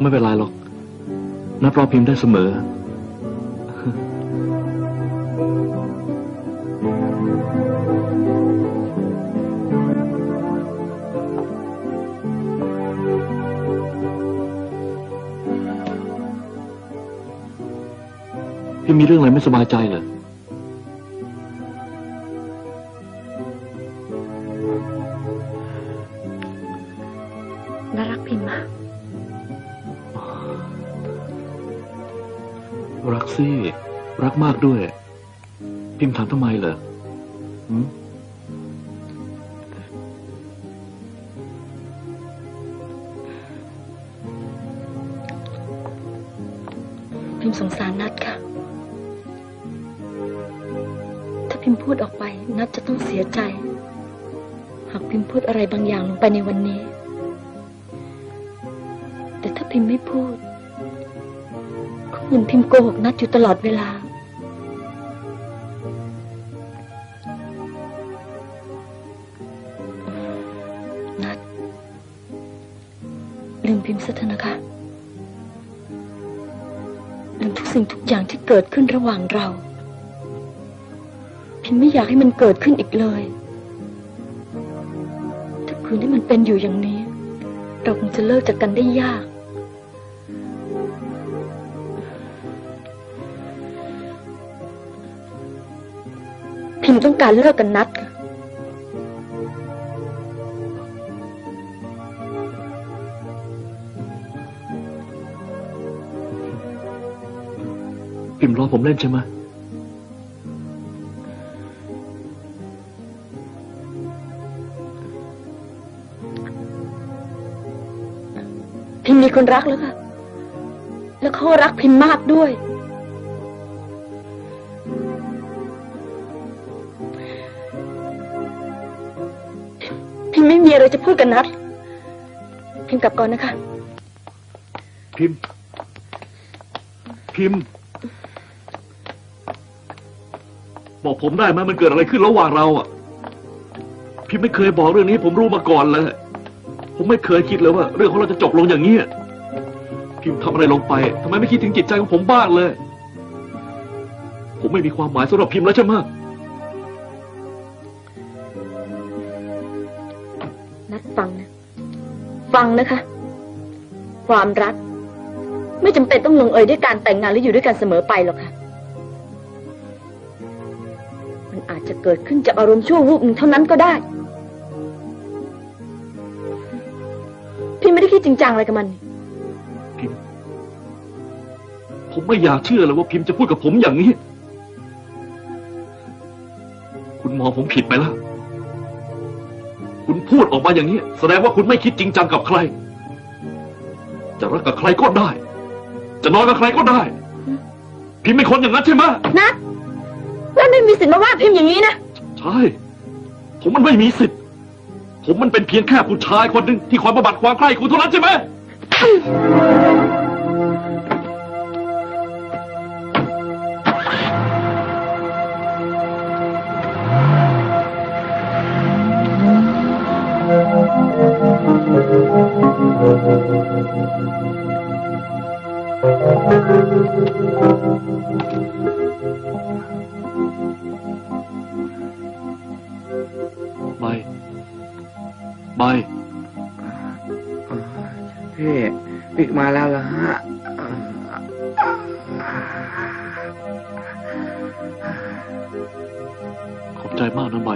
ไม่เป็นไรหรอก นัดรอพิมพ์ได้เสมอ พี่มีเรื่องอะไรไม่สบายใจเหรอ มากด้วย พิมพ์ถามทำไมเหรอพิมพ์สงสารนัดค่ะ ถ้าพิมพ์พูดออกไป นัดจะต้องเสียใจ หากพิมพ์พูดอะไรบางอย่างลงไปในวันนี้ แต่ถ้าพิมพ์ไม่พูดก็เหมือนพิมพ์โกหกนัดอยู่ตลอดเวลา เกิดขึ้นระหว่างเรา พิมไม่อยากให้มันเกิดขึ้นอีกเลย ถ้าคืนที่มันเป็นอยู่อย่างนี้ เราคงจะเลิกจากกันได้ยาก พิมต้องการเลิกกันนัดค่ะ พิมพ์รอผมเล่นใช่ไหมพิมมีคนรักแล้วค่ะ แล้วเขารักพิมมากด้วย พิมไม่มีอะไรจะพูดกับนัด พิมกลับก่อนนะคะ พิมพ์พิม บอกผมได้ไหมมันเกิดอะไรขึ้นระหว่างเราอะพิมไม่เคยบอกเรื่องนี้ให้ผมรู้มาก่อนเลย ผมไม่เคยคิดเลยว่า เรื่องของเราจะจบลงอย่างนี้ยพิมทำอะไรลงไปทำไมไม่คิดถึงจิตใจของผมบ้างเลย ผมไม่มีความหมายสำหรับพิมพ์แล้วใช่ไหมนัดฟังนะ ฟังนะคะ ความรัก ไม่จำเป็นต้องลงเอยด้วยการแต่งงานหรืออยู่ด้วยกันเสมอไปหรอกค่ะ จจะเกิดขึ้นจากอารมณ์ชั่ววูบหนึ่งเท่านั้นก็ได้ พี่ไม่ได้คิดจริงจังอะไรกับมันนี่พิมพ์ผมไม่อยากเชื่อเลยว่าพิมพ์จะพูดกับผมอย่างนี้ คุณมองผมผิดไปแล้ว คุณพูดออกมาอย่างนี้ แสดงว่าคุณไม่คิดจริงจังกับใคร จะรักกับใครก็ได้ จะนอนกับใครก็ได้ พิมพ์เป็นคนอย่างนั้นใช่ไหมนัด แล้วไม่มีสิทธิ์มาว่าพิมพ์อย่างนี้นะ ใช่ ผมมันไม่มีสิทธิ์ ผมมันเป็นเพียงแค่ผู้ชายคนหนึ่งที่คอยบำบัดความใคร่คุณเท่านั้นใช่ไหม พี่พี่มาแล้วเหรอฮะขอบใจมากนะใบ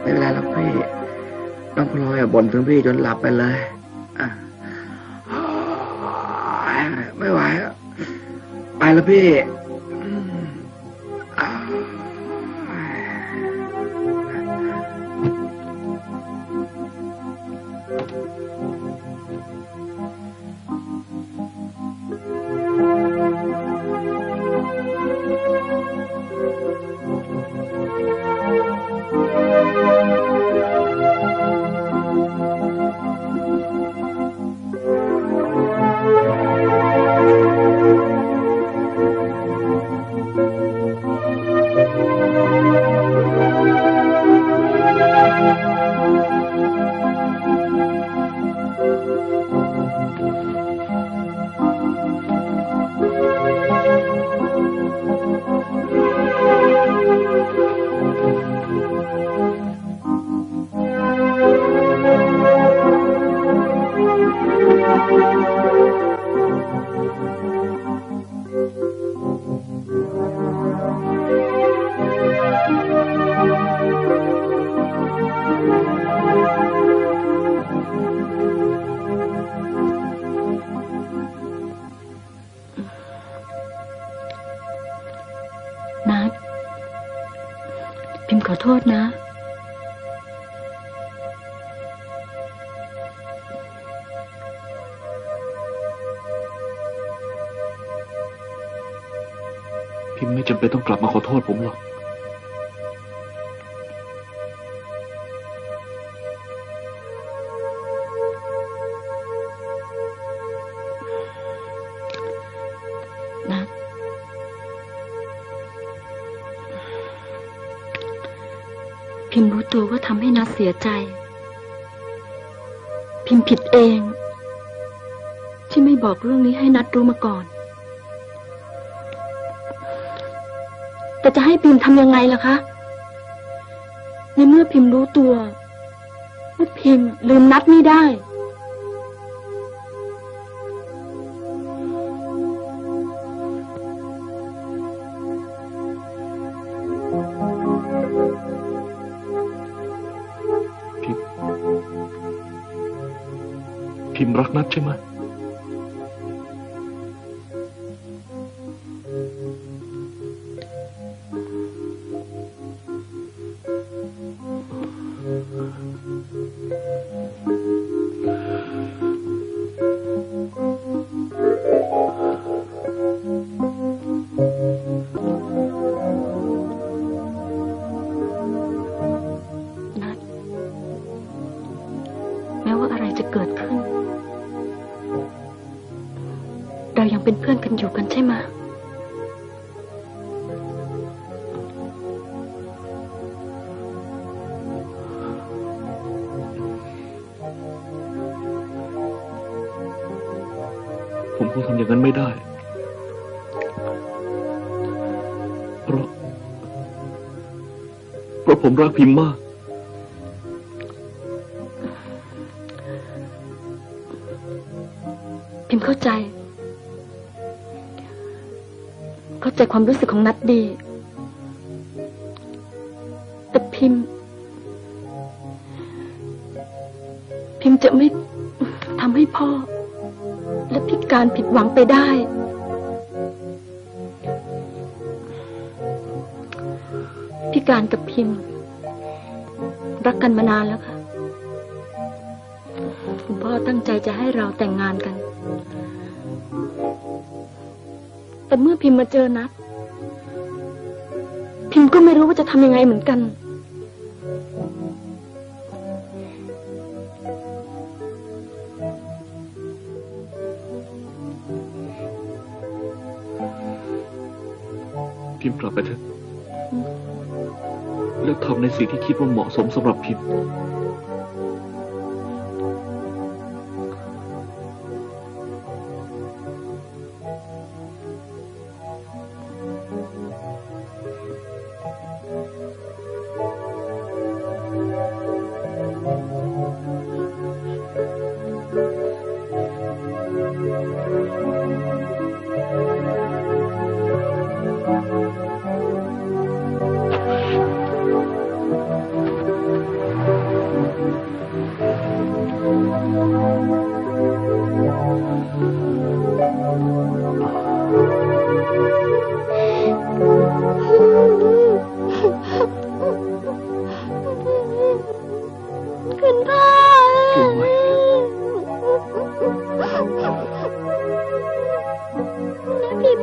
ไม่เป็นไรหรอกพี่น้องพลอยอะบ่นถึงพี่จนหลับไปเลยอะไม่ไหวอะไปแล้วพี่ ขอโทษนะ พิมพ์ไม่จำเป็นต้องกลับมาขอโทษผมหรอก เสียใจ พิมพ์ผิดเอง ที่ไม่บอกเรื่องนี้ให้นัดรู้มาก่อน แต่จะให้พิมพ์ทำยังไงล่ะคะ ในเมื่อพิมพ์รู้ตัวว่าพิมพ์ลืมนัดไม่ได้ รักนัดใช่ไหมนัดแม้ว่าอะไรจะเกิดขึ้น ยังเป็นเพื่อนกันอยู่กันใช่ไหมะผมคงทำอย่างนั้นไม่ได้ เพราะ เพราะผมรักพิมพ์มากพิมพ์เข้าใจ ใจความรู้สึกของนัดดี แต่พิมพ์ พิมพ์จะไม่ทำให้พ่อ และพิการผิดหวังไปได้ พิการกับพิมพ์ รักกันมานานแล้วค่ะ คุณพ่อตั้งใจจะให้เราแต่งงานกัน แต่เมื่อพิมพ์มาเจอนัดพิมพ์ก็ไม่รู้ว่าจะทำยังไงเหมือนกัน พิมพ์กลับไปเถอะแล้วทำในสิ่งที่คิดว่าเหมาะสมสำหรับพิมพ์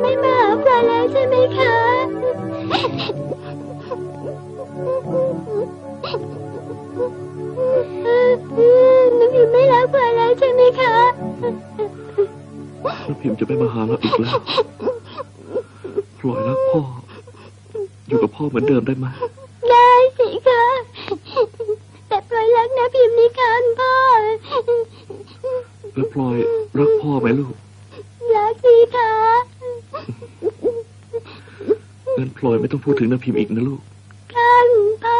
ไม่มาหาพลอแล้วใช่ไหมคะ หนูพิมไม่รักพลอแล้วใช่ไหมคะแล้วพิมจะไม่มาหาเราอีกแล้ว ปลอยรักพ่อ อยู่กับพ่อเหมือนเดิมได้ไหม ได้สิคะแต่พลอยรักนะพิมพ์นี่ค่ะคุณพ่อ แล้วพลอยรักพ่อไหมลูก รักสิคะ งั้นพลอยไม่ต้องพู ดถึงน้าพิมพ์อีกนะลูกค่ะคุณพ่อ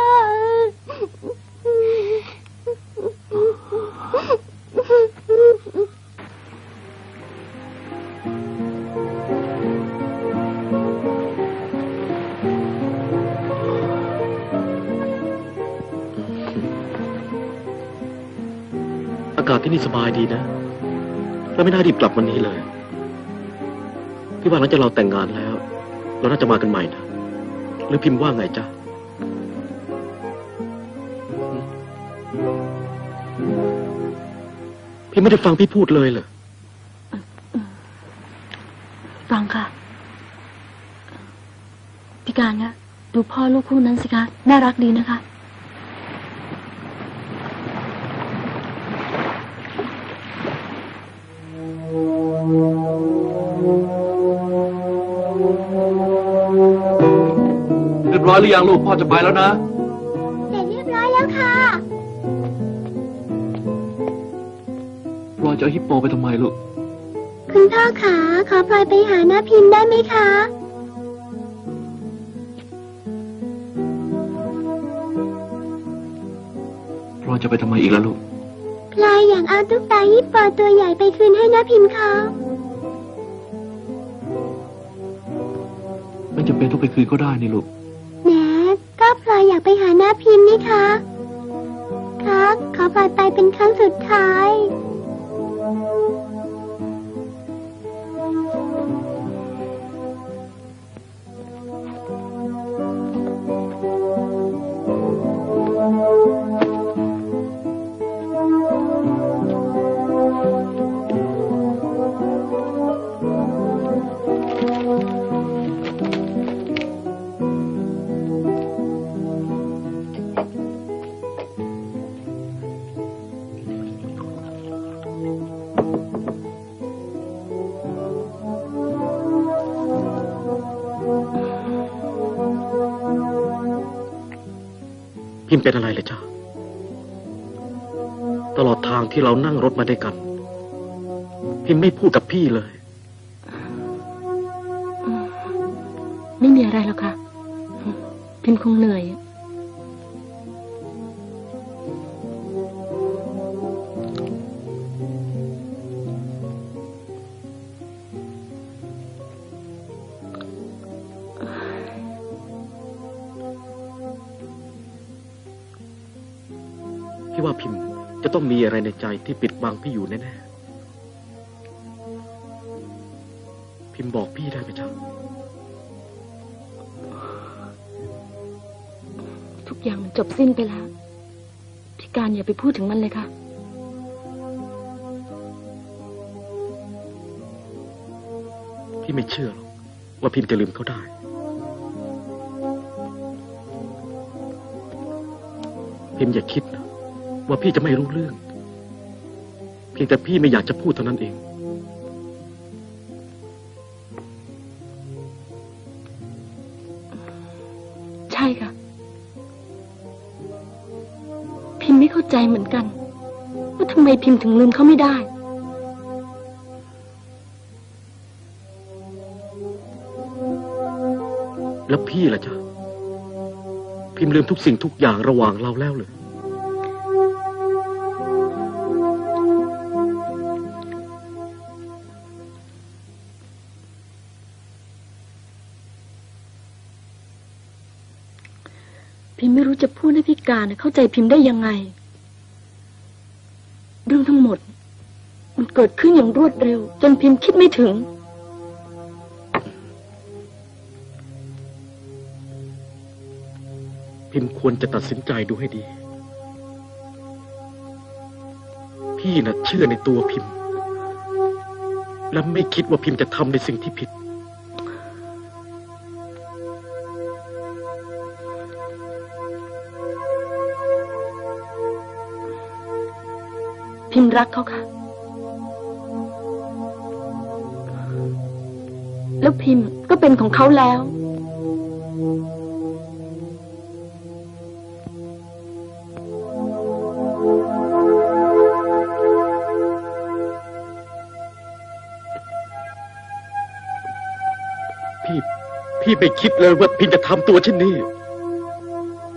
อากาศที่นี่สบายดีนะแล้วไม่น่ารีบกลับวันนี้เลย พี่ว่าหลังจากเราแต่งงานแล้ว เราน่าจะมากันใหม่นะ หรือพิมพ์ว่าไงจ๊ะพี่ไม่ได้ฟังพี่พูดเลยเหรอฟังค่ะพี่การคะดูพ่อลูกคู่นั้นสิคะ น่ารักดีนะคะ หรือยังลูกพ่อจะไปแล้วนะ เสร็จเรียบร้อยแล้วค่ะ พลอยจะเอาฮิปโปไปทำไมลูก คุณพ่อขาขอพลอยไปหาหน้าพิมพ์ได้ไหมคะ พลอยจะไปทำไมอีกล่ะลูก พลอยอยากเอาตุ๊กตาฮิปโปตัวใหญ่ไปคืนให้หน้าพิมพ์เขาไม่จำเป็นต้องไปคืนก็ได้นี่ลูก ไปหาหน้าพิมพ์นี่คะ ครับ ขอพลอยไปเป็นครั้งสุดท้าย พิมเป็นอะไรเลยจ้าตลอดทางที่เรานั่งรถมาด้วยกัน พิมไม่พูดกับพี่เลย ไม่มีอะไรหรอกค่ะ พิมคงเหนื่อย ว่าพิมพ์จะต้องมีอะไรในใจที่ปิดบังพี่อยู่แน่ๆ พิมพ์บอกพี่ได้ไหมจ๊ะทุกอย่างมันจบสิ้นไปแล้ว พี่การอย่าไปพูดถึงมันเลยค่ะ พี่ไม่เชื่อหรอกว่าพิมพ์จะลืมเขาได้พิมพ์อย่าคิดนะ ว่าพี่จะไม่รู้เรื่อง เพียงแต่พี่ไม่อยากจะพูดเท่านั้นเอง ใช่ค่ะ พิมพ์ไม่เข้าใจเหมือนกัน ว่าทำไมพิมพ์ถึงลืมเขาไม่ได้แล้วพี่ล่ะจ๊ะ พิมพ์ลืมทุกสิ่งทุกอย่างระหว่างเราแล้วเลย การเข้าใจพิมพ์ได้ยังไง เรื่องทั้งหมด มันเกิดขึ้นอย่างรวดเร็ว จนพิมพ์คิดไม่ถึง พิมพ์ควรจะตัดสินใจดูให้ดี พี่น่ะเชื่อในตัวพิมพ์ และไม่คิดว่าพิมพ์จะทำในสิ่งที่ผิด พิมรักเขาค่ะ แล้วพิมก็เป็นของเขาแล้ว พี่ พี่ไม่คิดเลยว่าพิมจะทำตัวเช่นนี้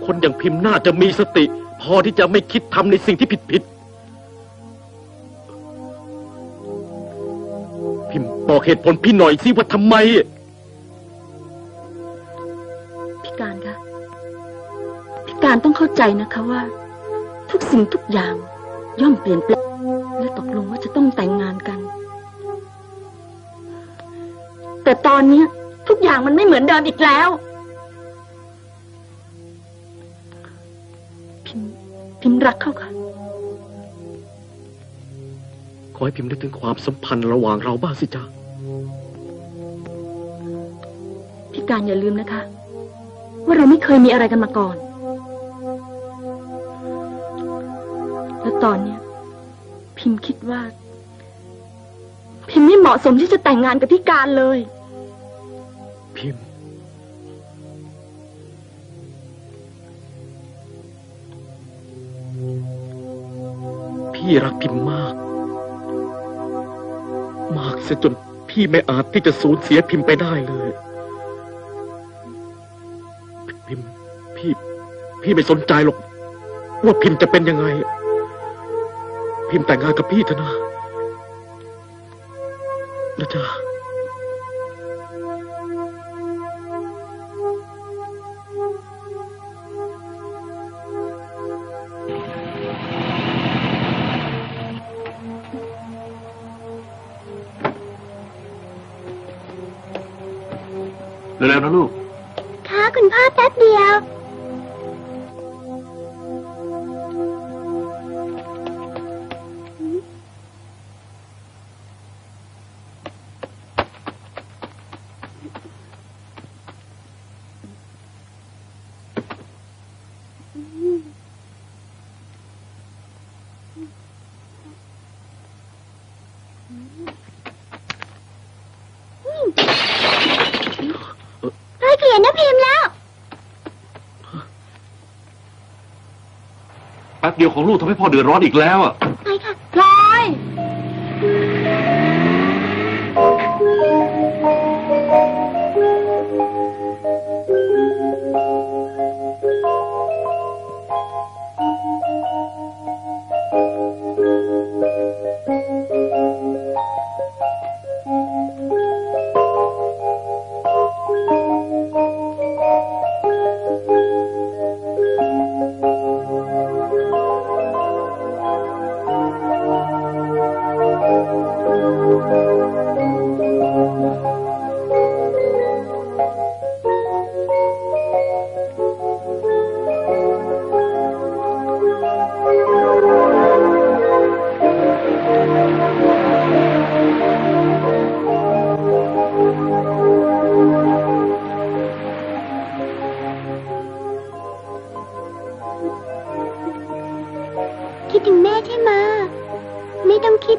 คนอย่างพิมพ์น่าจะมีสติ พอที่จะไม่คิดทำในสิ่งที่ผิดผิด บอกเหตุผลพี่หน่อยสิว่าทำไม พี่การคะพี่การต้องเข้าใจนะคะว่า ทุกสิ่งทุกอย่างย่อมเปลี่ยนแปลงและตกลงว่าจะต้องแต่งงานกัน แต่ตอนเนี้ย ทุกอย่างมันไม่เหมือนเดิมอีกแล้ว พิมพ์พิมพ์รักเขาค่ะ ขอให้พิมพ์นึกถึงความสัมพันธ์ระหว่างเราบ้างสิจ๊ะ การอย่าลืมนะคะ ว่าเราไม่เคยมีอะไรกันมาก่อน และตอนเนี้ย พิมพ์คิดว่า พิมพ์ไม่เหมาะสมที่จะแต่งงานกับพี่การเลย พิมพ์พี่รักพิมพ์มาก มากเสียจนพี่ไม่อาจที่จะสูญเสียพิมพ์ไปได้เลย พี่ไม่สนใจหรอก ว่าพิมพ์จะเป็นยังไง พิมพ์แต่งงานกับพี่เถอะนะนะจ๊ะเร็วๆนะลูก ค่ะคุณพ่อแป๊บเดียว ของลูกทำให้พ่อเดือดร้อนอีกแล้วอะ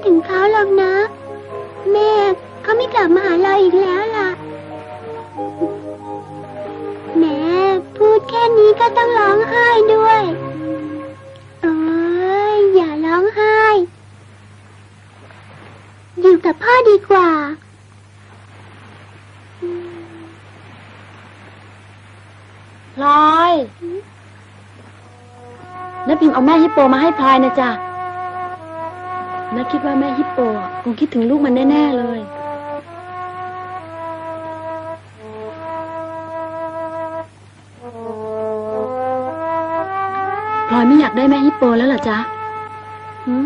ถึงเขาหรอกนะ แม่เขาไม่กลับมาหาเราอีกแล้วล่ะแหม่พูดแค่นี้ก็ต้องร้องไห้ด้วยเอ้ยอย่าร้องไห้ อยู่กับพ่อดีกว่าพลอยน้าพิมพ์เอาแม่ฮิปโปมาให้พลอยนะจ๊ะ น้าคิดว่าแม่ฮิปโปอะคงคิดถึงลูกมันแน่ ๆ เลย พลอยไม่อยากได้แม่ฮิปโปแล้วเหรอจ๊ะหืม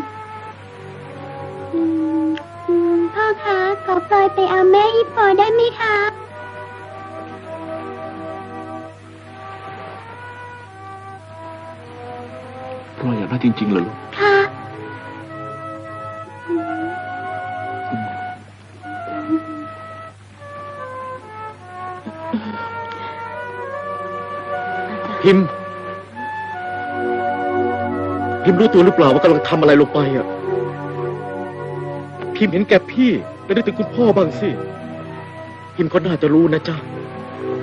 อืมอืมพ่อคะขอพลอยไปเอาแม่ฮิปโปได้ไหมคะพ่ออยากได้จริงๆเหรอลูก พิมพ์ พิมพ์รู้ตัวหรือเปล่าว่ากำลังทำอะไรลงไปอะ พิมพ์เห็นแก่พี่และนึกถึงคุณพ่อบ้างสิ พิมพ์ก็น่าจะรู้นะจ๊ะ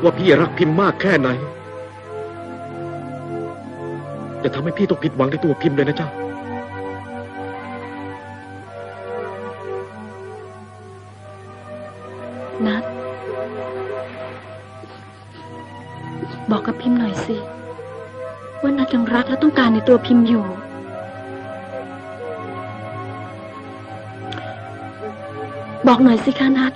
ว่าพี่รักพิมพ์มากแค่ไหน จะทำให้พี่ต้องผิดหวังในตัวพิมพ์เลยนะจ๊ะ ตัวพิมพ์อยู่ บอกหน่อยสิคะนัท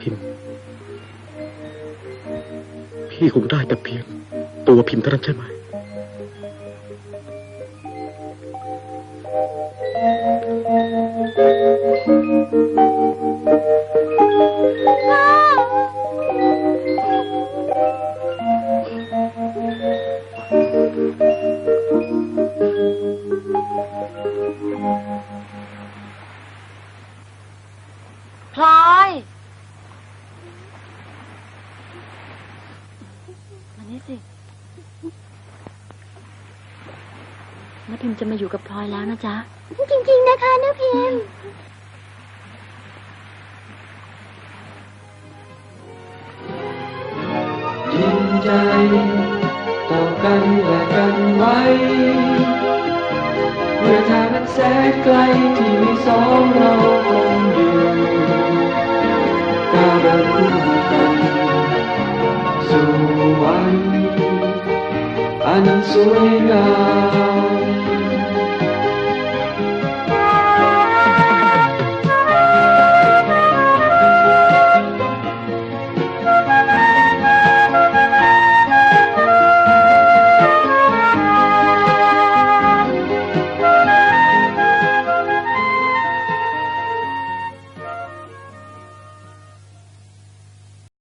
พิมพี่คงได้แต่เพียง ตัวพิมพ์เท่านั้นใช่ไหม ใจ ต่อกันและกันไว้เมื่อทางนั้นแสนไกลที่มีสองเราคงอยู่ก้าวเดินคู่กันสู่วันอันสวยงาม